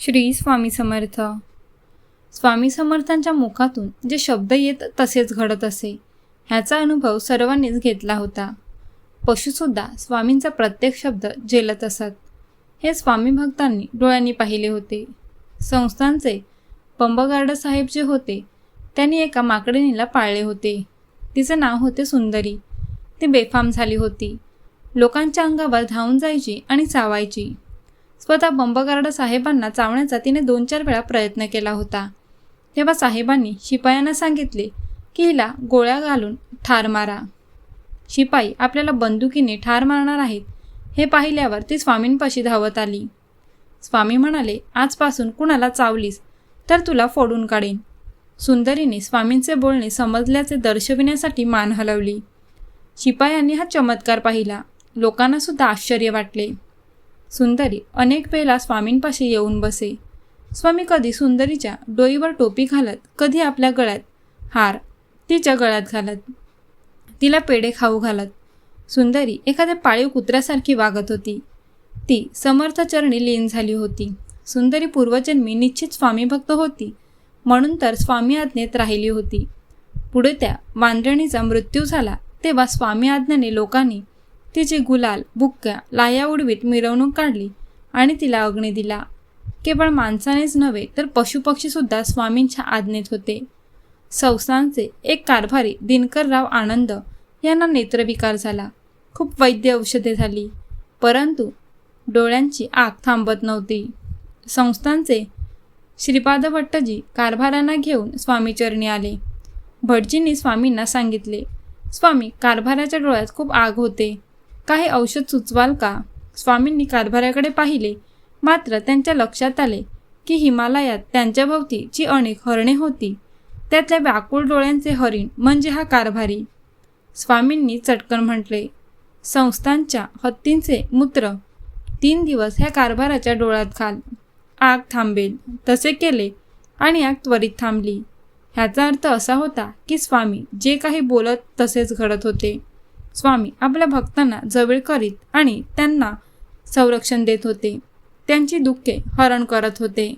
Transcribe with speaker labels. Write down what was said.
Speaker 1: श्री स्वामी समर्थ. स्वामी समर्थांच्या मुखातून जे शब्द येत तसेच घडत असे ह्याचा अनुभव सर्वांनीच घेतला होता. पशुसुद्धा स्वामींचा प्रत्येक शब्द झेलत असत. हे स्वामी भक्तांनी डोळ्यांनी पाहिले होते. संस्थांचे पंबगार्ड साहेब जे होते त्यांनी एका माकडिणीला पाळले होते. तिचं नाव होते सुंदरी. ती बेफाम झाली होती. लोकांच्या अंगावर धावून जायची आणि चावायची. स्वतः बंबगार्ड साहेबांना चावण्याचा तिने दोन चार वेळा प्रयत्न केला होता. तेव्हा साहेबांनी शिपायांना सांगितले की हिला गोळ्या घालून ठार मारा. शिपाई आपल्याला बंदुकीने ठार मारणार आहेत हे पाहिल्यावर ती स्वामींपाशी धावत आली. स्वामी म्हणाले आजपासून कुणाला चावलीस तर तुला फोडून काढेन. सुंदरीने स्वामींचे बोलणे समजल्याचे दर्शविण्यासाठी मान हलवली. शिपायांनी हा चमत्कार पाहिला. लोकांनासुद्धा आश्चर्य वाटले. सुंदरी अनेक वेळेला स्वामींपाशी येऊन बसे. स्वामी कधी सुंदरीच्या डोईवर टोपी घालत कधी आपल्या गळ्यात हार तिच्या गळ्यात घालत तिला पेढे खाऊ घालत. सुंदरी एखाद्या पाळीव कुत्र्यासारखी वागत होती. ती समर्थ चरणी लीन झाली होती. सुंदरी पूर्वजन्मी निश्चित स्वामीभक्त होती म्हणून तर स्वामी आज्ञेत राहिली होती. पुढे त्या वांद्रणीचा मृत्यू झाला तेव्हा स्वामी आज्ञाने लोकांनी तिचे गुलाल बुक्क्या लाया उडवीत मिरवणूक काढली आणि तिला अग्नी दिला. केवळ माणसानेच नव्हे तर पशुपक्षीसुद्धा स्वामींच्या आज्ञेत होते. संस्थांचे एक कारभारी दिनकरराव आनंद यांना नेत्रविकार झाला. खूप वैद्य औषधे झाली परंतु डोळ्यांची आग थांबत नव्हती. संस्थांचे श्रीपाद भट्टजी कारभारांना घेऊन स्वामीचरणी आले. भटजींनी स्वामींना सांगितले स्वामी कारभाराच्या डोळ्यात खूप आग होते. काही औषध सुचवाल का? स्वामींनी कारभाराकडे पाहिले. मात्र त्यांच्या लक्षात आले की हिमालयात त्यांच्याभोवती जी अनेक हरणे होती त्यातल्या व्याकुळ डोळ्यांचे हरिण म्हणजे हा कारभारी. स्वामींनी चटकन म्हटले संस्थांच्या हत्तींचे मूत्र तीन दिवस ह्या कारभाराच्या डोळ्यात घाल. आग थांबेल तसे केले आणि आग त्वरित थांबली. ह्याचा अर्थ असा होता की स्वामी जे काही बोलत तसेच घडत होते. स्वामी आपल्या भक्तांना जवळ करीत आणि त्यांना संरक्षण देत होते. त्यांची दुःखे हरण करत होते.